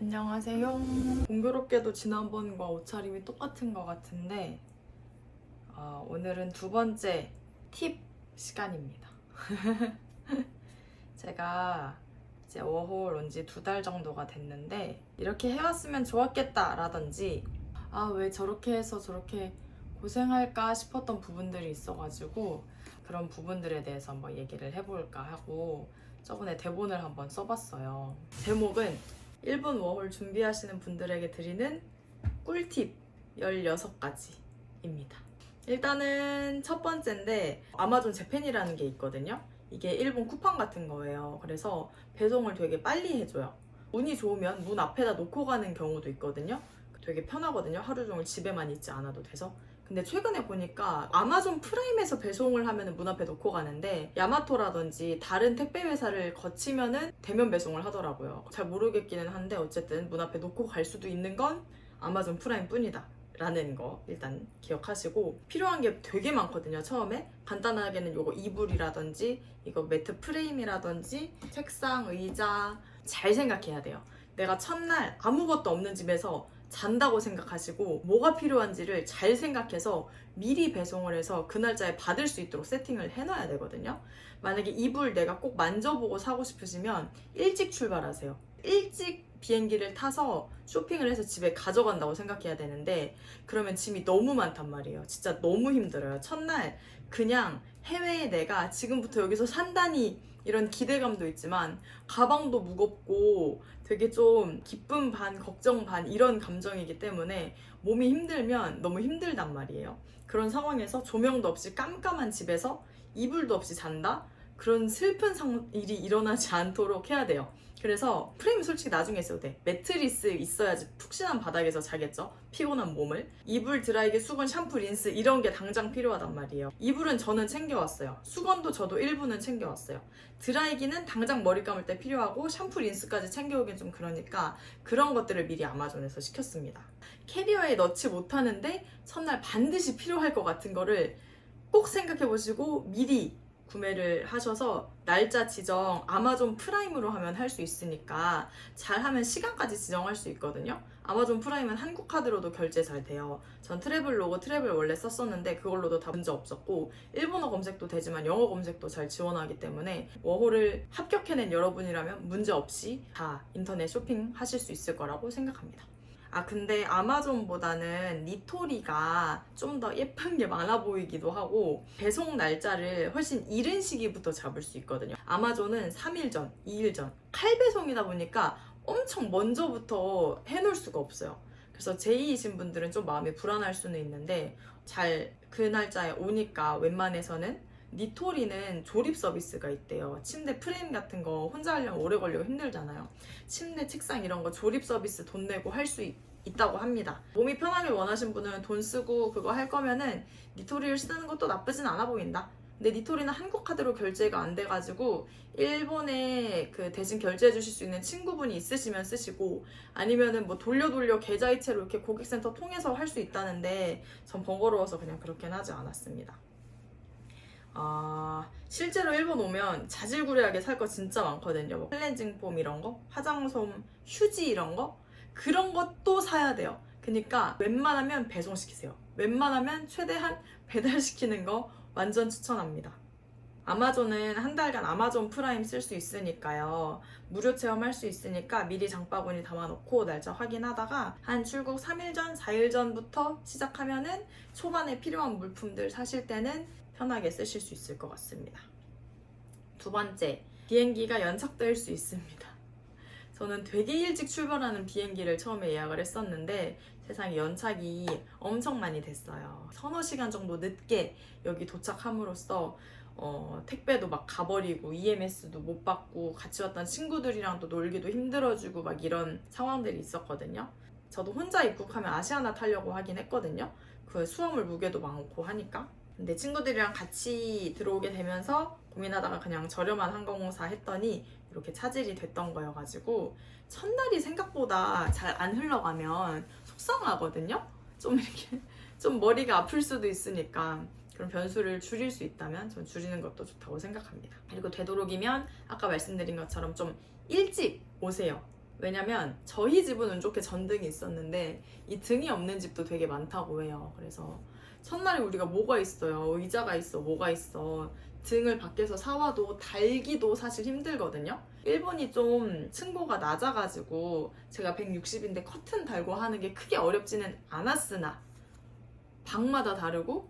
안녕하세요. 공교롭게도 지난번과 옷차림이 똑같은 것 같은데 어, 오늘은 두 번째 팁 시간입니다. 제가 이제 워홀 온 지 두 달 정도가 됐는데 이렇게 해왔으면 좋았겠다 라든지 아 왜 저렇게 해서 저렇게 고생할까 싶었던 부분들이 있어가지고 그런 부분들에 대해서 한번 얘기를 해볼까 하고 저번에 대본을 한번 써봤어요. 제목은 일본 워홀 준비하시는 분들에게 드리는 꿀팁 16가지입니다. 일단은 첫 번째인데 아마존 재팬이라는 게 있거든요. 이게 일본 쿠팡 같은 거예요. 그래서 배송을 되게 빨리 해줘요. 운이 좋으면 문 앞에다 놓고 가는 경우도 있거든요. 되게 편하거든요. 하루 종일 집에만 있지 않아도 돼서. 근데 최근에 보니까 아마존 프라임에서 배송을 하면 문 앞에 놓고 가는데 야마토라든지 다른 택배 회사를 거치면은 대면 배송을 하더라고요. 잘 모르겠기는 한데 어쨌든 문 앞에 놓고 갈 수도 있는 건 아마존 프라임 뿐이다. 라는 거 일단 기억하시고 필요한 게 되게 많거든요 처음에 간단하게는 요거 이불이라든지 이거 매트 프레임이라든지 책상 의자 잘 생각해야 돼요 내가 첫날 아무것도 없는 집에서 잔다고 생각하시고 뭐가 필요한지를 잘 생각해서 미리 배송을 해서 그 날짜에 받을 수 있도록 세팅을 해놔야 되거든요. 만약에 이불 내가 꼭 만져보고 사고 싶으시면 일찍 출발하세요. 일찍 비행기를 타서 쇼핑을 해서 집에 가져간다고 생각해야 되는데 그러면 짐이 너무 많단 말이에요. 진짜 너무 힘들어요. 첫날 그냥 해외에 내가 지금부터 여기서 산다니 이런 기대감도 있지만 가방도 무겁고 되게 좀 기쁨 반 걱정 반 이런 감정이기 때문에 몸이 힘들면 너무 힘들단 말이에요. 그런 상황에서 조명도 없이 깜깜한 집에서 이불도 없이 잔다? 그런 슬픈 상, 일이 일어나지 않도록 해야 돼요. 그래서 프레임 솔직히 나중에 써도 돼. 매트리스 있어야지 푹신한 바닥에서 자겠죠. 피곤한 몸을. 이불, 드라이기, 수건, 샴푸, 린스 이런 게 당장 필요하단 말이에요. 이불은 저는 챙겨왔어요. 수건도 저도 일부는 챙겨왔어요. 드라이기는 당장 머리 감을 때 필요하고 샴푸, 린스까지 챙겨오긴 좀 그러니까 그런 것들을 미리 아마존에서 시켰습니다. 캐리어에 넣지 못하는데 첫날 반드시 필요할 것 같은 거를 꼭 생각해 보시고 미리 구매를 하셔서 날짜 지정 아마존 프라임으로 하면 할 수 있으니까 잘하면 시간까지 지정할 수 있거든요. 아마존 프라임은 한국 카드로도 결제 잘 돼요. 전 트래블 로고 트래블 원래 썼었는데 그걸로도 다 문제 없었고 일본어 검색도 되지만 영어 검색도 잘 지원하기 때문에 워홀을 합격해낸 여러분이라면 문제 없이 다 인터넷 쇼핑 하실 수 있을 거라고 생각합니다. 아 근데 아마존보다는 니토리가 좀 더 예쁜 게 많아 보이기도 하고 배송 날짜를 훨씬 이른 시기부터 잡을 수 있거든요. 아마존은 3일 전, 2일 전 칼배송이다 보니까 엄청 먼저부터 해놓을 수가 없어요. 그래서 제2이신 분들은 좀 마음이 불안할 수는 있는데 잘 그 날짜에 오니까 웬만해서는 니토리는 조립 서비스가 있대요. 침대 프레임 같은 거 혼자 하려면 오래 걸리고 힘들잖아요. 침대, 책상 이런 거 조립 서비스 돈 내고 할 수 있다고 합니다. 몸이 편하게 원하신 분은 돈 쓰고 그거 할 거면은 니토리를 쓰는 것도 나쁘진 않아 보인다. 근데 니토리는 한국 카드로 결제가 안 돼가지고 일본에 그 대신 결제해 주실 수 있는 친구분이 있으시면 쓰시고 아니면은 뭐 돌려 돌려 계좌이체로 이렇게 고객센터 통해서 할 수 있다는데 전 번거로워서 그냥 그렇게는 하지 않았습니다. 아, 실제로 일본 오면 자질구레하게 살 거 진짜 많거든요. 뭐 클렌징 폼 이런 거, 화장솜, 휴지 이런 거 그런 것도 사야 돼요. 그러니까 웬만하면 배송시키세요. 웬만하면 최대한 배달시키는 거 완전 추천합니다. 아마존은 한 달간 아마존 프라임 쓸 수 있으니까요. 무료 체험할 수 있으니까 미리 장바구니 담아놓고 날짜 확인하다가 한 출국 3일 전, 4일 전부터 시작하면은 초반에 필요한 물품들 사실 때는 편하게 쓰실 수 있을 것 같습니다. 두 번째, 비행기가 연착될 수 있습니다. 저는 되게 일찍 출발하는 비행기를 처음에 예약을 했었는데 세상에 연착이 엄청 많이 됐어요. 서너 시간 정도 늦게 여기 도착함으로써 어, 택배도 막 가버리고 EMS도 못 받고 같이 왔던 친구들이랑 또 놀기도 힘들어지고 막 이런 상황들이 있었거든요. 저도 혼자 입국하면 아시아나 타려고 하긴 했거든요. 그 수화물 무게도 많고 하니까. 근데 친구들이랑 같이 들어오게 되면서 고민하다가 그냥 저렴한 항공사 했더니 이렇게 차질이 됐던 거여가지고 첫날이 생각보다 잘 안 흘러가면 속상하거든요. 좀 이렇게 좀 머리가 아플 수도 있으니까 그런 변수를 줄일 수 있다면 전 줄이는 것도 좋다고 생각합니다. 그리고 되도록이면 아까 말씀드린 것처럼 좀 일찍 오세요. 왜냐면 저희 집은 운 좋게 전등이 있었는데 이 등이 없는 집도 되게 많다고 해요. 그래서 첫날에 우리가 뭐가 있어요? 의자가 있어, 뭐가 있어. 등을 밖에서 사와도 달기도 사실 힘들거든요. 일본이 좀 층고가 낮아가지고 제가 160인데 커튼 달고 하는 게 크게 어렵지는 않았으나 방마다 다르고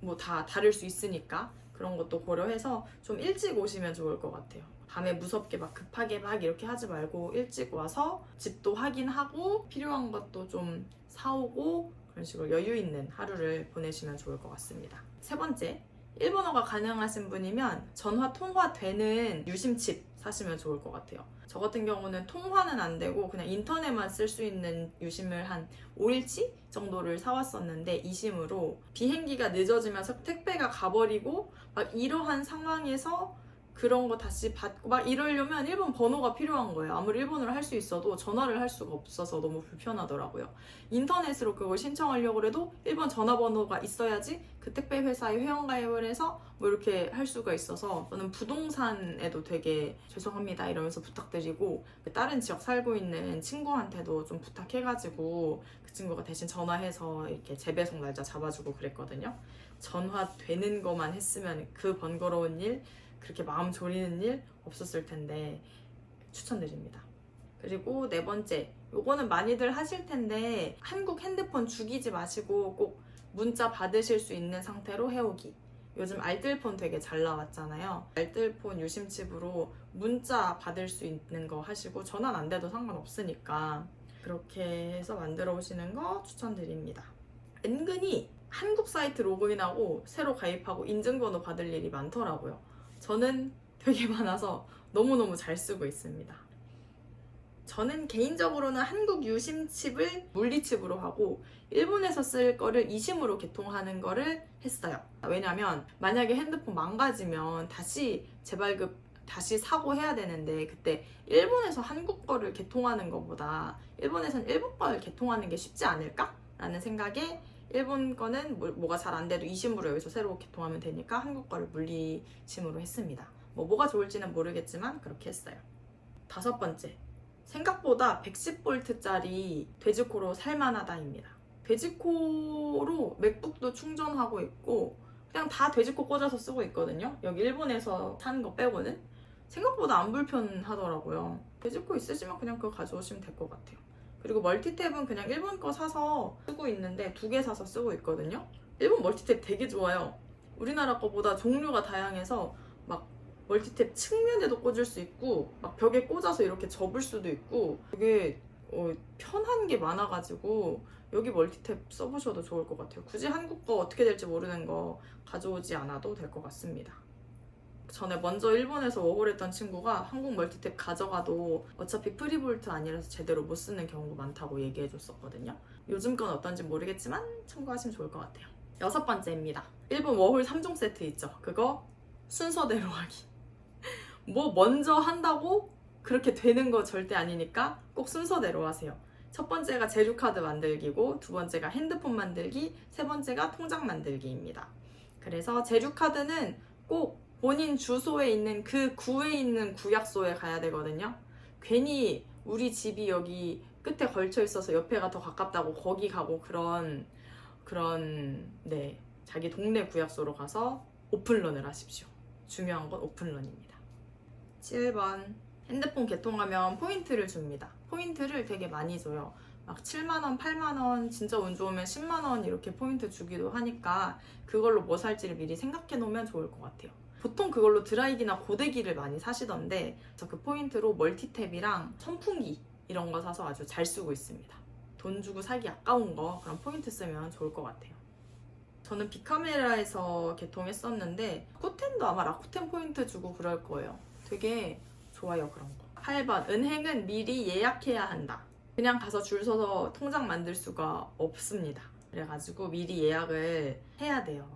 뭐 다 다를 수 있으니까 그런 것도 고려해서 좀 일찍 오시면 좋을 것 같아요. 밤에 무섭게 막 급하게 막 이렇게 하지 말고 일찍 와서 집도 확인하고 필요한 것도 좀 사오고 그런 식으로 여유 있는 하루를 보내시면 좋을 것 같습니다. 세 번째, 일본어가 가능하신 분이면 전화 통화 되는 유심칩 사시면 좋을 것 같아요. 저 같은 경우는 통화는 안 되고 그냥 인터넷만 쓸 수 있는 유심을 한 5일치 정도를 사왔었는데 이심으로 비행기가 늦어지면서 택배가 가버리고 막 이러한 상황에서 그런 거 다시 받고 막 이러려면 일본 번호가 필요한 거예요. 아무리 일본어를 할 수 있어도 전화를 할 수가 없어서 너무 불편하더라고요. 인터넷으로 그걸 신청하려고 해도 일본 전화번호가 있어야지 그 택배 회사에 회원가입을 해서 뭐 이렇게 할 수가 있어서 저는 부동산에도 되게 죄송합니다 이러면서 부탁드리고 그 다른 지역 살고 있는 친구한테도 좀 부탁해가지고 그 친구가 대신 전화해서 이렇게 재배송 날짜 잡아주고 그랬거든요. 전화 되는 것만 했으면 그 번거로운 일 그렇게 마음 졸이는 일 없었을 텐데 추천드립니다. 그리고 네 번째, 요거는 많이들 하실 텐데 한국 핸드폰 죽이지 마시고 꼭 문자 받으실 수 있는 상태로 해오기. 요즘 알뜰폰 되게 잘 나왔잖아요. 알뜰폰 유심칩으로 문자 받을 수 있는 거 하시고 전화는 안 돼도 상관없으니까 그렇게 해서 만들어 오시는 거 추천드립니다. 은근히 한국 사이트 로그인하고 새로 가입하고 인증번호 받을 일이 많더라고요. 저는 되게 많아서 너무너무 잘 쓰고 있습니다. 저는 개인적으로는 한국 유심칩을 물리칩으로 하고 일본에서 쓸 거를 이심으로 개통하는 거를 했어요. 왜냐면 만약에 핸드폰 망가지면 다시 재발급 다시 사고 해야 되는데 그때 일본에서 한국 거를 개통하는 것보다 일본에선 일본 거를 개통하는 게 쉽지 않을까? 라는 생각에 일본 거는 뭐- 뭐가 잘 안 돼도 이심으로 여기서 새로 개통하면 되니까 한국 거를 물리심으로 했습니다. 뭐 뭐가 좋을지는 모르겠지만 그렇게 했어요. 다섯 번째, 생각보다 110V짜리 돼지코로 살만하다입니다. 돼지코로 맥북도 충전하고 있고 그냥 다 돼지코 꽂아서 쓰고 있거든요. 여기 일본에서 산 거 빼고는 생각보다 안 불편하더라고요. 돼지코 있으시면 그냥 그거 가져오시면 될 것 같아요. 그리고 멀티탭은 그냥 일본 거 사서 쓰고 있는데 두 개 사서 쓰고 있거든요. 일본 멀티탭 되게 좋아요. 우리나라 거보다 종류가 다양해서 막 멀티탭 측면에도 꽂을 수 있고 막 벽에 꽂아서 이렇게 접을 수도 있고 되게 어, 편한 게 많아가지고 여기 멀티탭 써보셔도 좋을 것 같아요. 굳이 한국 거 어떻게 될지 모르는 거 가져오지 않아도 될 것 같습니다. 전에 먼저 일본에서 워홀했던 친구가 한국 멀티탭 가져가도 어차피 프리볼트 아니라서 제대로 못 쓰는 경우가 많다고 얘기해 줬었거든요. 요즘 건 어떤지 모르겠지만 참고하시면 좋을 것 같아요. 여섯 번째입니다. 일본 워홀 3종 세트 있죠. 그거 순서대로 하기. 뭐 먼저 한다고 그렇게 되는 거 절대 아니니까 꼭 순서대로 하세요. 첫 번째가 제주카드 만들기고 두 번째가 핸드폰 만들기, 세 번째가 통장 만들기입니다. 그래서 제주카드는 꼭 본인 주소에 있는 그 구에 있는 구약소에 가야 되거든요. 괜히 우리 집이 여기 끝에 걸쳐 있어서 옆에가 더 가깝다고 거기 가고 그런 그런 네 자기 동네 구약소로 가서 오픈런을 하십시오. 중요한 건 오픈런입니다. 7번 핸드폰 개통하면 포인트를 줍니다. 포인트를 되게 많이 줘요. 막 7만원, 8만원, 진짜 운 좋으면 10만원 이렇게 포인트 주기도 하니까 그걸로 뭐 살지를 미리 생각해 놓으면 좋을 것 같아요. 보통 그걸로 드라이기나 고데기를 많이 사시던데 저그 포인트로 멀티탭이랑 선풍기 이런 거 사서 아주 잘 쓰고 있습니다. 돈 주고 사기 아까운 거 그런 포인트 쓰면 좋을 것 같아요. 저는 빅카메라에서 개통했었는데 라쿠텐도 아마 라쿠텐 포인트 주고 그럴 거예요. 되게 좋아요 그런 거. 8번 은행은 미리 예약해야 한다. 그냥 가서 줄 서서 통장 만들 수가 없습니다. 그래가지고 미리 예약을 해야 돼요.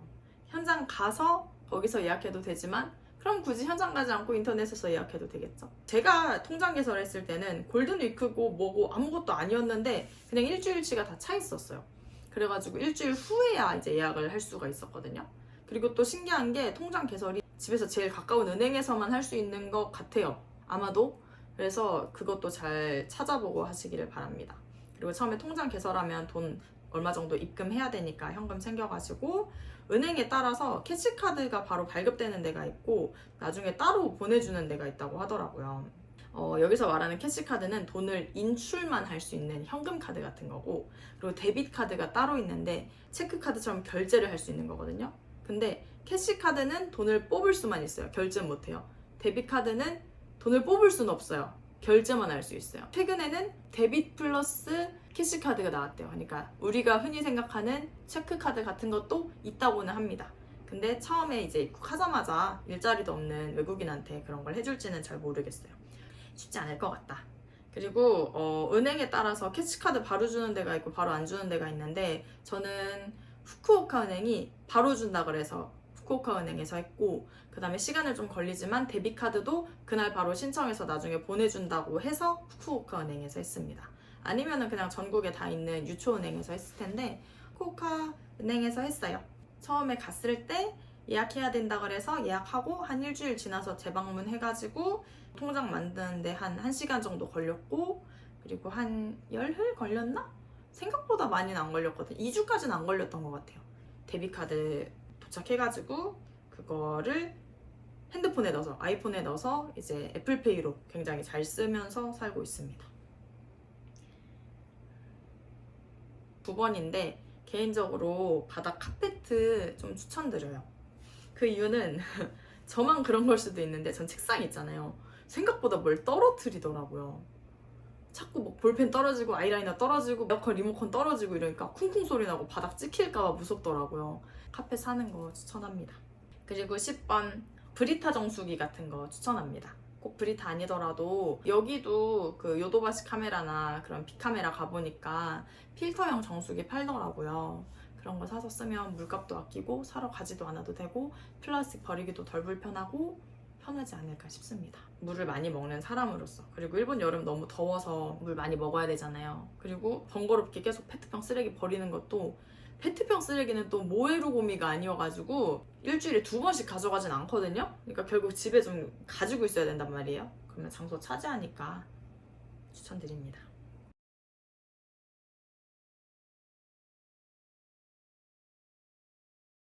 현장 가서 거기서 예약해도 되지만 그럼 굳이 현장 가지 않고 인터넷에서 예약해도 되겠죠. 제가 통장 개설했을 때는 골든 위크고 뭐고 아무것도 아니었는데 그냥 일주일치가 다 차 있었어요. 그래가지고 일주일 후에야 이제 예약을 할 수가 있었거든요. 그리고 또 신기한 게 통장 개설이 집에서 제일 가까운 은행에서만 할 수 있는 것 같아요. 아마도 그래서 그것도 잘 찾아보고 하시기를 바랍니다. 그리고 처음에 통장 개설하면 돈 얼마 정도 입금해야 되니까 현금 챙겨가시고 은행에 따라서 캐시카드가 바로 발급되는 데가 있고 나중에 따로 보내주는 데가 있다고 하더라고요. 어, 여기서 말하는 캐시카드는 돈을 인출만 할 수 있는 현금카드 같은 거고 그리고 데빗카드가 따로 있는데 체크카드처럼 결제를 할 수 있는 거거든요. 근데 캐시카드는 돈을 뽑을 수만 있어요. 결제 못해요. 데빗카드는 돈을 뽑을 수는 없어요. 결제만 할 수 있어요. 최근에는 데빗 플러스 캐시카드가 나왔대요. 그러니까 우리가 흔히 생각하는 체크카드 같은 것도 있다고는 합니다. 근데 처음에 이제 입국하자마자 일자리도 없는 외국인한테 그런 걸 해줄지는 잘 모르겠어요. 쉽지 않을 것 같다. 그리고 어, 은행에 따라서 캐시카드 바로 주는 데가 있고 바로 안 주는 데가 있는데 저는 후쿠오카 은행이 바로 준다 그래서 후쿠오카 은행에서 했고 그 다음에 시간을 좀 걸리지만 데비카드도 그날 바로 신청해서 나중에 보내준다고 해서 후쿠오카 은행에서 했습니다. 아니면은 그냥 전국에 다 있는 유초은행에서 했을 텐데 후쿠오카 은행에서 했어요. 처음에 갔을 때 예약해야 된다 그래서 예약하고 한 일주일 지나서 재방문 해가지고 통장 만드는데 한 1시간 정도 걸렸고 그리고 한 열흘 걸렸나? 생각보다 많이는 안 걸렸거든. 2주까지는 안 걸렸던 것 같아요. 데비카드 도착해가지고 그거를 핸드폰에 넣어서 아이폰에 넣어서 이제 애플페이로 굉장히 잘 쓰면서 살고 있습니다. 두 번인데 개인적으로 바닥 카페트 좀 추천드려요. 그 이유는 저만 그런 걸 수도 있는데 전 책상 있잖아요. 생각보다 뭘 떨어뜨리더라고요. 자꾸 뭐 볼펜 떨어지고 아이라이너 떨어지고 에어컨 리모컨 떨어지고 이러니까 쿵쿵 소리 나고 바닥 찍힐까봐 무섭더라고요. 카페 사는 거 추천합니다. 그리고 10번 브리타 정수기 같은 거 추천합니다. 꼭 브리타 아니더라도 여기도 그 요도바시 카메라나 그런 빅카메라 가보니까 필터형 정수기 팔더라고요. 그런 거 사서 쓰면 물값도 아끼고 사러 가지도 않아도 되고 플라스틱 버리기도 덜 불편하고 편하지 않을까 싶습니다. 물을 많이 먹는 사람으로서 그리고 일본 여름 너무 더워서 물 많이 먹어야 되잖아요. 그리고 번거롭게 계속 페트병 쓰레기 버리는 것도 페트병 쓰레기는 또 모에루 고미가 아니어가지고 일주일에 두 번씩 가져가진 않거든요. 그러니까 결국 집에 좀 가지고 있어야 된단 말이에요. 그러면 장소 차지하니까 추천드립니다.